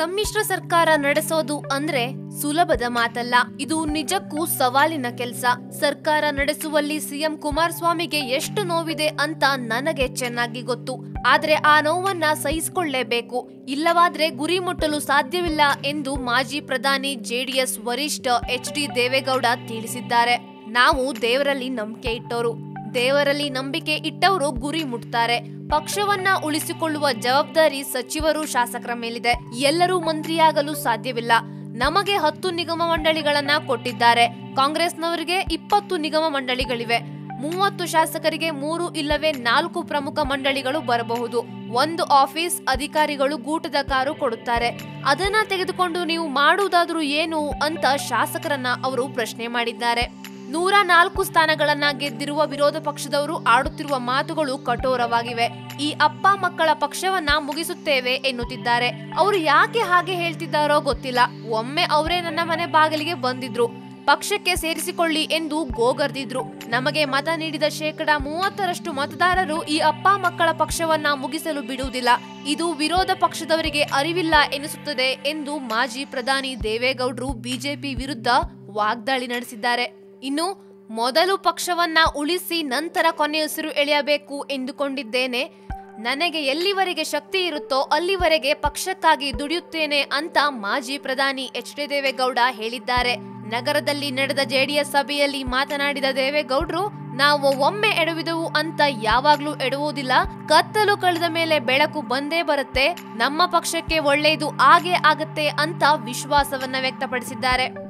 ಸಮ್ಮಿಶ್ರ ಸರ್ಕಾರ ನಡೆಸೋದು ಅಂದ್ರೆ ಸುಲಭದ ಮಾತಲ್ಲ. ಇದು ನಿಜಕ್ಕೂ ಸವಾಲಿನ ಕೆಲಸ. ಸರ್ಕಾರ ನಡೆಸುವಲ್ಲಿ ಸಿಎಂ ಕುಮಾರಸ್ವಾಮಿಗೆ ಎಷ್ಟು ನೋವಿದೆ ಅಂತ ನನಗೆ ಚೆನ್ನಾಗಿ ಗೊತ್ತು. ಆದ್ರೆ ಆ ನೋವನ್ನ ಸಹಿಸಿಕೊಳ್ಳೇಬೇಕು. ಇಲ್ಲವಾದ್ರೆ ಗುರಿ ಮುಟ್ಟಲು ಸಾಧ್ಯವಿಲ್ಲ ಎಂದು ಮಾಜಿ ಪ್ರಧಾನಿ ಜೆಡಿಎಸ್ ವರಿಷ್ಠ ಎಚ್ ಡಿ ದೇವೇಗೌಡ ತಿಳಿಸಿದ್ದಾರೆ. ನಾವು ದೇವರಲ್ಲಿ ನಂಬಿಕೆ ಇಟ್ಟೋರು. ದೇವರಲ್ಲಿ ನಂಬಿಕೆ ಇಟ್ಟವರು ಗುರಿ ಮುಟ್ತಾರೆ. ಪಕ್ಷವನ್ನ ಉಳಿಸಿಕೊಳ್ಳುವ ಜವಾಬ್ದಾರಿ ಸಚಿವರು ಶಾಸಕರ ಮೇಲಿದೆ. ಎಲ್ಲರೂ ಮಂತ್ರಿಯಾಗಲು ಸಾಧ್ಯವಿಲ್ಲ. ನಮಗೆ ಹತ್ತು ನಿಗಮ ಮಂಡಳಿಗಳನ್ನ ಕೊಟ್ಟಿದ್ದಾರೆ. ಕಾಂಗ್ರೆಸ್ನವರಿಗೆ ಇಪ್ಪತ್ತು ನಿಗಮ ಮಂಡಳಿಗಳಿವೆ. ಮೂವತ್ತು ಶಾಸಕರಿಗೆ ಮೂರು ಇಲ್ಲವೇ ನಾಲ್ಕು ಪ್ರಮುಖ ಮಂಡಳಿಗಳು ಬರಬಹುದು. ಒಂದು ಆಫೀಸ್ ಅಧಿಕಾರಿಗಳು ಗೂಟದ ಕಾರು ಕೊಡುತ್ತಾರೆ. ಅದನ್ನ ತೆಗೆದುಕೊಂಡು ನೀವು ಮಾಡುವುದಾದ್ರೂ ಏನು ಅಂತ ಶಾಸಕರನ್ನ ಅವರು ಪ್ರಶ್ನೆ ಮಾಡಿದ್ದಾರೆ. ನೂರ ನಾಲ್ಕು ಸ್ಥಾನಗಳನ್ನ ಗೆದ್ದಿರುವ ವಿರೋಧ ಪಕ್ಷದವರು ಆಡುತ್ತಿರುವ ಮಾತುಗಳು ಕಠೋರವಾಗಿವೆ. ಈ ಅಪ್ಪ ಮಕ್ಕಳ ಪಕ್ಷವನ್ನ ಮುಗಿಸುತ್ತೇವೆ ಎನ್ನುತ್ತಿದ್ದಾರೆ. ಅವರು ಯಾಕೆ ಹಾಗೆ ಹೇಳ್ತಿದ್ದಾರೋ ಗೊತ್ತಿಲ್ಲ. ಒಮ್ಮೆ ಅವರೇ ನನ್ನ ಮನೆ ಬಾಗಿಲಿಗೆ ಬಂದಿದ್ರು. ಪಕ್ಷಕ್ಕೆ ಸೇರಿಸಿಕೊಳ್ಳಿ ಎಂದು ಗೋಗರ್ದಿದ್ರು. ನಮಗೆ ಮತ ನೀಡಿದ ಶೇಕಡ ಮೂವತ್ತರಷ್ಟು ಮತದಾರರು ಈ ಅಪ್ಪ ಮಕ್ಕಳ ಪಕ್ಷವನ್ನ ಮುಗಿಸಲು ಬಿಡುವುದಿಲ್ಲ. ಇದು ವಿರೋಧ ಪಕ್ಷದವರಿಗೆ ಅರಿವಿಲ್ಲ ಎನಿಸುತ್ತದೆ ಎಂದು ಮಾಜಿ ಪ್ರಧಾನಿ ದೇವೇಗೌಡರು ಬಿಜೆಪಿ ವಿರುದ್ಧ ವಾಗ್ದಾಳಿ ನಡೆಸಿದ್ದಾರೆ. ಇನ್ನು ಮೊದಲು ಪಕ್ಷವನ್ನ ಉಳಿಸಿ ನಂತರ ಕೊನೆಯುಸಿರು ಎಳೆಯಬೇಕು ಎಂದುಕೊಂಡಿದ್ದೇನೆ. ನನಗೆ ಎಲ್ಲಿವರೆಗೆ ಶಕ್ತಿ ಇರುತ್ತೋ ಅಲ್ಲಿವರೆಗೆ ಪಕ್ಷಕ್ಕಾಗಿ ದುಡಿಯುತ್ತೇನೆ ಅಂತ ಮಾಜಿ ಪ್ರಧಾನಿ ಎಚ್ ಡಿ ದೇವೇಗೌಡ ಹೇಳಿದ್ದಾರೆ. ನಗರದಲ್ಲಿ ನಡೆದ ಜೆಡಿಎಸ್ ಸಭೆಯಲ್ಲಿ ಮಾತನಾಡಿದ ದೇವೇಗೌಡರು, ನಾವು ಒಮ್ಮೆ ಎಡವಿದವು ಅಂತ ಯಾವಾಗ್ಲೂ ಎಡುವುದಿಲ್ಲ ಕತ್ತಲು ಕಳೆದ ಮೇಲೆ ಬೆಳಕು ಬಂದೇ ಬರುತ್ತೆ. ನಮ್ಮ ಪಕ್ಷಕ್ಕೆ ಒಳ್ಳೆಯದು ಆಗೇ ಆಗತ್ತೆ ಅಂತ ವಿಶ್ವಾಸವನ್ನ ವ್ಯಕ್ತಪಡಿಸಿದ್ದಾರೆ.